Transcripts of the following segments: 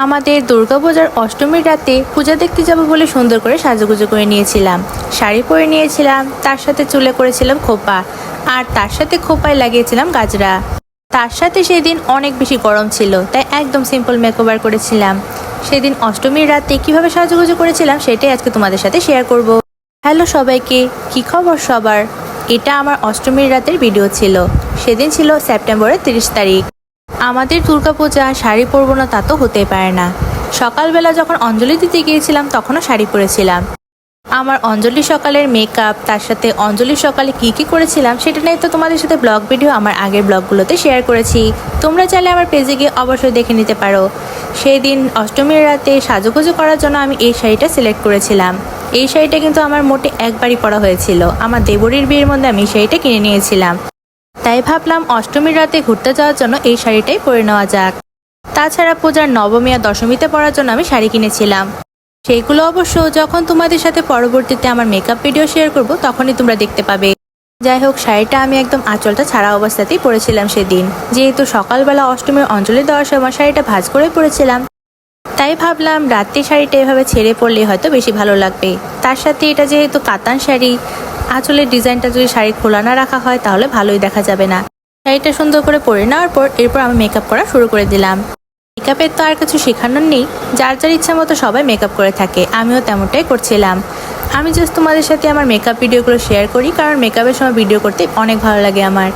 আমাদের দুর্গাপূজার অষ্টমীর রাতে পূজা দেখতে যাব বলে সুন্দর করে সাজুগুজু করে নিয়েছিলাম। শাড়ি পরে নিয়েছিলাম, তার সাথে চুলে করেছিলাম খোপা, আর তার সাথে খোপায় লাগিয়েছিলাম গাজরা। তার সাথে সেদিন অনেক বেশি গরম ছিল, তাই একদম সিম্পল মেকওভার করেছিলাম। সেদিন অষ্টমীর রাতে কীভাবে সাজুগুজু করেছিলাম সেটাই আজকে তোমাদের সাথে শেয়ার করব। হ্যালো সবাইকে, কি খবর সবার? এটা আমার অষ্টমীর রাতের ভিডিও ছিল। সেদিন ছিল সেপ্টেম্বরের তিরিশ তারিখ। আমাদের দুর্গাপূজা শাড়ি পরবো না তা তো হতেই পারে না। সকালবেলা যখন অঞ্জলি দিতে গিয়েছিলাম, তখনও শাড়ি পরেছিলাম। আমার অঞ্জলি সকালের মেকআপ তার সাথে অঞ্জলি সকালে কি কি করেছিলাম, সেটা নিয়ে তো তোমাদের সাথে ব্লগ ভিডিও আমার আগের ব্লগগুলোতে শেয়ার করেছি। তোমরা চাইলে আমার পেজে গিয়ে অবশ্যই দেখে নিতে পারো। সেই দিন অষ্টমীর রাতে সাজুগুজু করার জন্য আমি এই শাড়িটা সিলেক্ট করেছিলাম। এই শাড়িটা কিন্তু আমার মোটে একবারই পরা হয়েছিল। আমার দেবরীর বিয়ের মধ্যে আমি এই শাড়িটা কিনে নিয়েছিলাম। তাই ভাবলাম অষ্টমীর রাতে ঘুরতে যাওয়ার জন্য এই শাড়িটাই পরে নেওয়া যাক। তাছাড়া পূজার নবমী আর দশমীতে পরার জন্য আমি শাড়ি কিনেছিলাম। সেইগুলো অবশ্য যখন তোমাদের সাথে পরবর্তীতে আমার মেকআপ ভিডিও শেয়ার করব, তখনই তোমরা দেখতে পাবে। যাই হোক, শাড়িটা আমি একদম আঁচলটা ছাড়া অবস্থাতেই পরেছিলাম সেদিন। যেহেতু সকালবেলা অষ্টমীর অঞ্জলি দেওয়ার সময় শাড়িটা ভাঁজ করে পরেছিলাম। তাই ভাবলাম রাত্রি শাড়িটা এভাবে ছেড়ে পরলে হয়তো বেশি ভালো লাগবে। তার সাথে এটা যেহেতু কাতান শাড়ি আঁচলের ডিজাইনটা যদি শাড়ি খোলা না রাখা হয়, তাহলে ভালোই দেখা যাবে না। শাড়িটা সুন্দর করে পরে নেওয়ার পর এরপর আমি মেকআপ করা শুরু করে দিলাম। মেকআপের তো আর কিছু শেখানোর নেই। যার যার ইচ্ছা মতো সবাই মেকআপ করে থাকে। আমিও তেমনটাই করছিলাম। আমি জাস্ট তোমাদের সাথে আমার মেকআপ ভিডিওগুলো শেয়ার করি, কারণ মেকআপের সময় ভিডিও করতে অনেক ভালো লাগে আমার।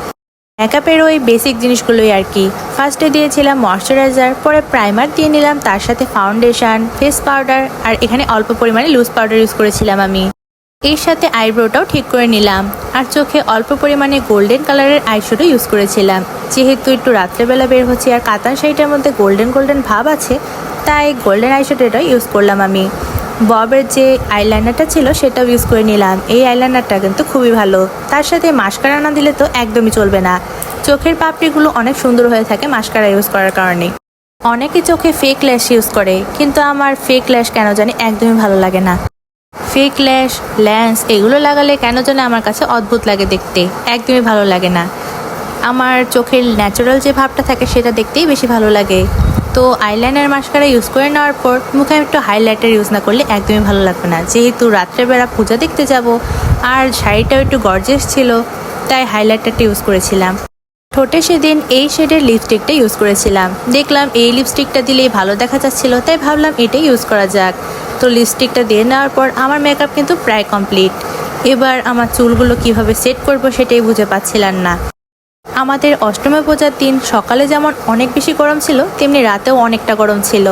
মেকআপের ওই বেসিক জিনিসগুলোই আর কি। ফার্স্টে দিয়েছিলাম ময়শ্চারাইজার পরে প্রাইমার দিয়ে নিলাম, তার সাথে ফাউন্ডেশন ফেস পাউডার আর এখানে অল্প পরিমাণে লুজ পাউডার ইউজ করেছিলাম আমি। এর সাথে আইব্রোটাও ঠিক করে নিলাম। আর চোখে অল্প পরিমাণে গোল্ডেন কালারের আইশ্যাডো ইউজ করেছিলাম। যেহেতু একটু রাত্রেবেলা বের হচ্ছে আর কাতান শাড়িটার মধ্যে গোল্ডেন গোল্ডেন ভাব আছে, তাই গোল্ডেন আইশ্যাডোটা ইউজ করলাম আমি। ববের যে আইলাইনারটা ছিল সেটাও ইউজ করে নিলাম। এই আইলাইনারটা কিন্তু খুবই ভালো। তার সাথে মাস্কারা না দিলে তো একদমই চলবে না। চোখের পাপড়িগুলো অনেক সুন্দর হয়ে থাকে মাস্কারা ইউজ করার কারণে। অনেকে চোখে ফেক ল্যাশ ইউজ করে, কিন্তু আমার ফেক ল্যাশ কেন জানি একদমই ভালো লাগে না। ফেক ল্যাশ ল্যান্স এগুলো লাগালে কেন যেন আমার কাছে অদ্ভুত লাগে দেখতে? একদমই ভালো লাগে না। আমার চোখের ন্যাচারাল যে ভাবটা থাকে সেটা দেখতেই বেশি ভালো লাগে। তো আইলাইনার মাস্কারা ইউজ করে নেওয়ার পর মুখে একটু হাইলাইটার ইউজ না করলে একদমই ভালো লাগবে না। যেহেতু রাত্রেবেলা পূজা দেখতে যাব, আর শাড়িটাও একটু গর্জেস ছিল, তাই হাইলাইটারটা ইউজ করেছিলাম। ঠোঁটে সেদিন এই শেডের লিপস্টিকটা ইউজ করেছিলাম। দেখলাম এই লিপস্টিকটা দিলেই ভালো দেখা যাচ্ছিল, তাই ভাবলাম এটাই ইউজ করা যাক। তো লিপস্টিকটা দিয়ে নেওয়ার পর আমার মেকআপ কিন্তু প্রায় কমপ্লিট এবার আমার চুলগুলো কীভাবে সেট করব সেটাই বুঝে পাচ্ছিলাম না। আমাদের অষ্টমী পূজার দিন সকালে যেমন অনেক বেশি গরম ছিল, তেমনি রাতেও অনেকটা গরম ছিল।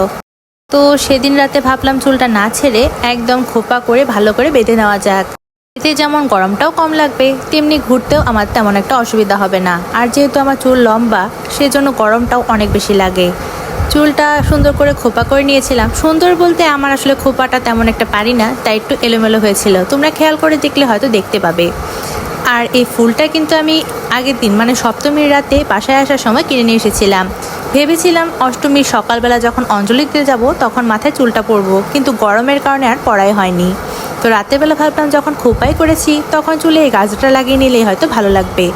তো সেদিন রাতে ভাবলাম চুলটা না ছেড়ে একদম খোপা করে ভালো করে বেঁধে নেওয়া যাক। এতে যেমন গরমটাও কম লাগবে, তেমনি ঘুরতেও আমার তেমন একটা অসুবিধা হবে না। আর যেহেতু আমার চুল লম্বা, সেজন্য গরমটাও অনেক বেশি লাগে। চুলটা সুন্দর করে খোপা করে নিয়েছিলাম। সুন্দর বলতে আমার আসলে খোপাটা তেমন একটা পারি না, তাই একটু এলোমেলো হয়েছিল। তোমরা খেয়াল করে দেখলে হয়তো দেখতে পাবে। আর এই ফুলটা কিন্তু আমি আগের দিন মানে সপ্তমীর রাতে বাসায় আসার সময় কিনে নিয়ে এসেছিলাম। ভেবেছিলাম অষ্টমীর সকালবেলা যখন অঞ্জলি দিতে যাব, তখন মাথায় চুলটা পরবো, কিন্তু গরমের কারণে আর পড়াই হয়নি। তো রাতেরবেলা ভাবলাম যখন খোপাই করেছি, তখন চুলে এই গাছটা লাগিয়ে নিলেই হয়তো ভালো লাগবে।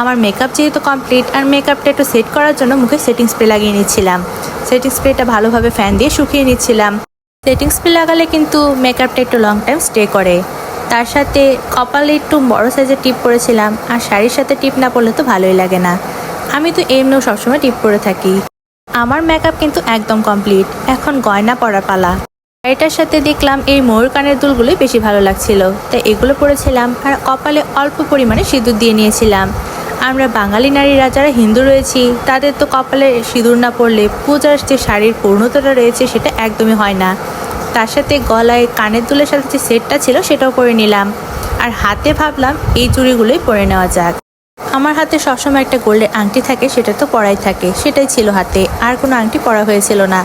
আমার মেকআপ যেহেতু কমপ্লিট আর মেকআপটা একটু সেট করার জন্য মুখে সেটিং স্প্রে লাগিয়ে নিচ্ছিলাম। সেটিং স্প্রেটা ভালোভাবে ফ্যান দিয়ে শুকিয়ে নিচ্ছিলাম। সেটিং স্প্রে লাগালে কিন্তু মেকআপটা একটু লং টাইম স্টে করে। তার সাথে কপালে একটু বড় সাইজের টিপ পরেছিলাম আর শাড়ির সাথে টিপ না পরলে তো ভালোই লাগে না। আমি তো এমনিও সবসময় টিপ পরে থাকি। আমার মেকআপ কিন্তু একদম কমপ্লিট এখন গয়না পরার পালা। এটার সাথে দেখলাম এই ময়ূর কানের দুলগুলোই বেশি ভালো লাগছিল। তাই এগুলো পরেছিলাম আর কপালে অল্প পরিমাণে সিঁদুর দিয়ে নিয়েছিলাম। আমরা বাঙালি নারীরা যারা হিন্দু রয়েছি, তাদের তো কপালে সিঁদুর না পরলে পূজার যে শাড়ির পূর্ণতাটা রয়েছে সেটা একদমই হয় না। তার সাথে গলায় কানের দুলের সাথে যে সেটটা ছিল সেটাও পরে নিলাম। আর হাতে ভাবলাম এই চুড়িগুলোই পরে নেওয়া যাক। আমার হাতে সবসময় একটা গোল্ডের আংটি থাকে, সেটা তো পরাই থাকে। সেটাই ছিল হাতে, আর কোনো আংটি পরা হয়েছিল না।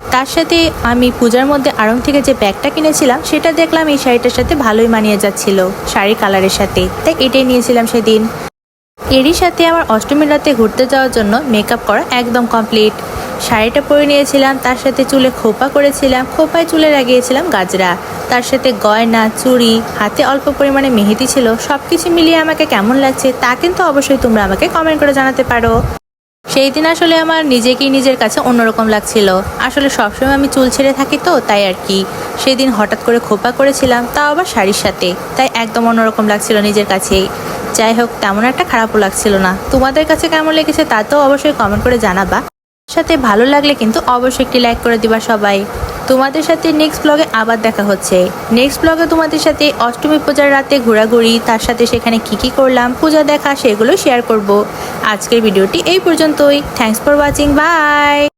তার সাথে আমি পূজার মধ্যে আড়ং থেকে যে ব্যাগটা কিনেছিলাম, সেটা দেখলাম এই শাড়িটার সাথে ভালোই মানিয়ে যাচ্ছিল শাড়ি কালারের সাথে। তাই এটাই নিয়েছিলাম সেদিন। এরই সাথে আমার অষ্টমী রাতে ঘুরতে যাওয়ার জন্য মেকআপ করা একদম কমপ্লিট শাড়িটা পরে নিয়েছিলাম, তার সাথে চুলে খোপা করেছিলাম, খোপায় চুলে লাগিয়েছিলাম গাজরা। তার সাথে গয়না, চুড়ি, হাতে অল্প পরিমাণে মেহেদি ছিল সব কিছু মিলিয়ে আমাকে কেমন লাগছে তা কিন্তু অবশ্যই তোমরা আমাকে কমেন্ট করে জানাতে পারো। সেই দিন আসলে আমার নিজেকেই নিজের কাছে অন্যরকম লাগছিল। আসলে সবসময় আমি চুল ছেড়ে থাকি তো, তাই আর কি। সেই দিন হঠাৎ করে খোপা করেছিলাম তাও আবার শাড়ির সাথে। তাই একদম অন্যরকম লাগছিল নিজের কাছেই। যাই হোক, তেমন একটা খারাপও লাগছিল না। তোমাদের কাছে কেমন লেগেছে তা তো অবশ্যই কমেন্ট করে জানাবা। সাথে ভালো লাগলে কিন্তু অবশ্যই একটি লাইক করে দিবা সবাই। তোমাদের সাথে নেক্সট ব্লগে আবার দেখা হচ্ছে। নেক্সট ব্লগে তোমাদের সাথে অষ্টমী পূজার রাতে ঘোরাঘুরি, তার সাথে সেখানে কি কি করলাম, পূজা দেখা সেগুলো শেয়ার করব। আজকের ভিডিওটি এই পর্যন্তই। Thanks for watching by